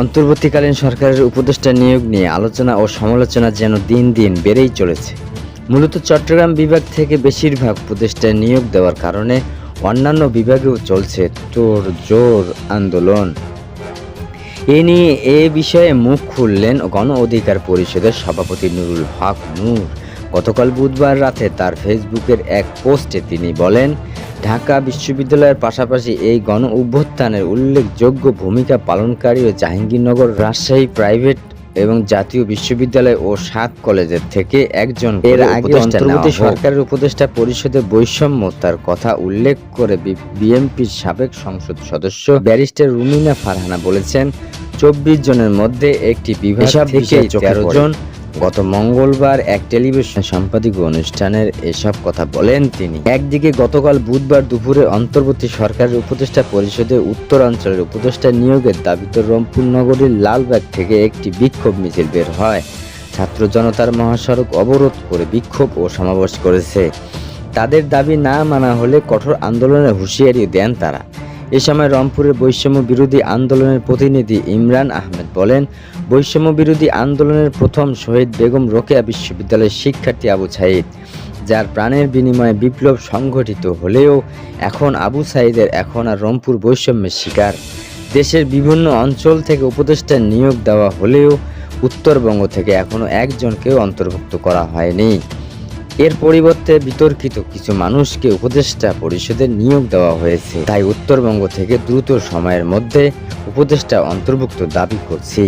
অন্তর্বর্তীকালীন সরকারের উপদেষ্টা নিয়োগ নিয়ে আলোচনা ও সমালোচনা যেন দিন দিন বেড়েই চলেছে। মূলত চট্টগ্রাম বিভাগ থেকে বেশিরভাগ উপদেষ্টা নিয়োগ দেওয়ার কারণে অন্যান্য বিভাগেও চলছে তোর জোর আন্দোলন। এ নিয়ে এ বিষয়ে মুখ খুললেন গণ অধিকার পরিষদের সভাপতি নুরুল হক নূর। গতকাল বুধবার রাতে তার ফেসবুকের এক পোস্টে তিনি বলেন ঢাকা বিশ্ববিদ্যালয়ের পাশাপাশি এই গণ অভ্যুত্থানের উল্লেখযোগ্য ভূমিকা পালনকারী ও জাহাঙ্গীরনগর রাজশাহী প্রাইভেট এবং জাতীয় বিশ্ববিদ্যালয় ও সাত কলেজের থেকে একজন এর আগে অন্তর্বর্তী সরকারের উপদেষ্টা পরিষদে বৈষম্য তার কথা উল্লেখ করে বিএনপির সাবেক সংসদ সদস্য ব্যারিস্টার রুমিনা ফারহানা বলেছেন চব্বিশ জনের মধ্যে একটি বিভাগ থেকে তেরো জন গত মঙ্গলবার এক টেলিভিশন সাংবাদিক অনুষ্ঠানের এসব কথা বলেন তিনি। একদিকে গতকাল বুধবার দুপুরে অন্তর্বর্তী সরকারের উপদেষ্টা পরিষদে উত্তরাঞ্চলের উপদেষ্টা নিয়োগের দাবিতে রংপুর নগরীর লালবাগ থেকে একটি বিক্ষোভ মিছিল বের হয়। ছাত্র জনতার মহাসড়ক অবরোধ করে বিক্ষোভ ও সমাবেশ করেছে। তাদের দাবি না মানা হলে কঠোর আন্দোলনের হুঁশিয়ারি দেন তারা। এ সময় রংপুরের বৈষম্য বিরোধী আন্দোলনের প্রতিনিধি ইমরান আহমেদ বলেন, বৈষম্য বিরোধী আন্দোলনের প্রথম শহীদ বেগম রোকেয়া বিশ্ববিদ্যালয়ের শিক্ষার্থী আবু সাইদ, যার প্রাণের বিনিময়ে বিপ্লব সংঘটিত হলেও এখন আবু সাইদের এখন আর রংপুর বৈষম্যের শিকার। দেশের বিভিন্ন অঞ্চল থেকে উপদেষ্টা নিয়োগ দেওয়া হলেও উত্তরবঙ্গ থেকে এখনও একজনকেও অন্তর্ভুক্ত করা হয়নি। এর পরিবর্তে বিতর্কিত কিছু মানুষকে উপদেষ্টা পরিষদে নিয়োগ দেওয়া হয়েছে। তাই উত্তরবঙ্গ থেকে দ্রুত সময়ের মধ্যে উপদেষ্টা অন্তর্ভুক্ত দাবি করছি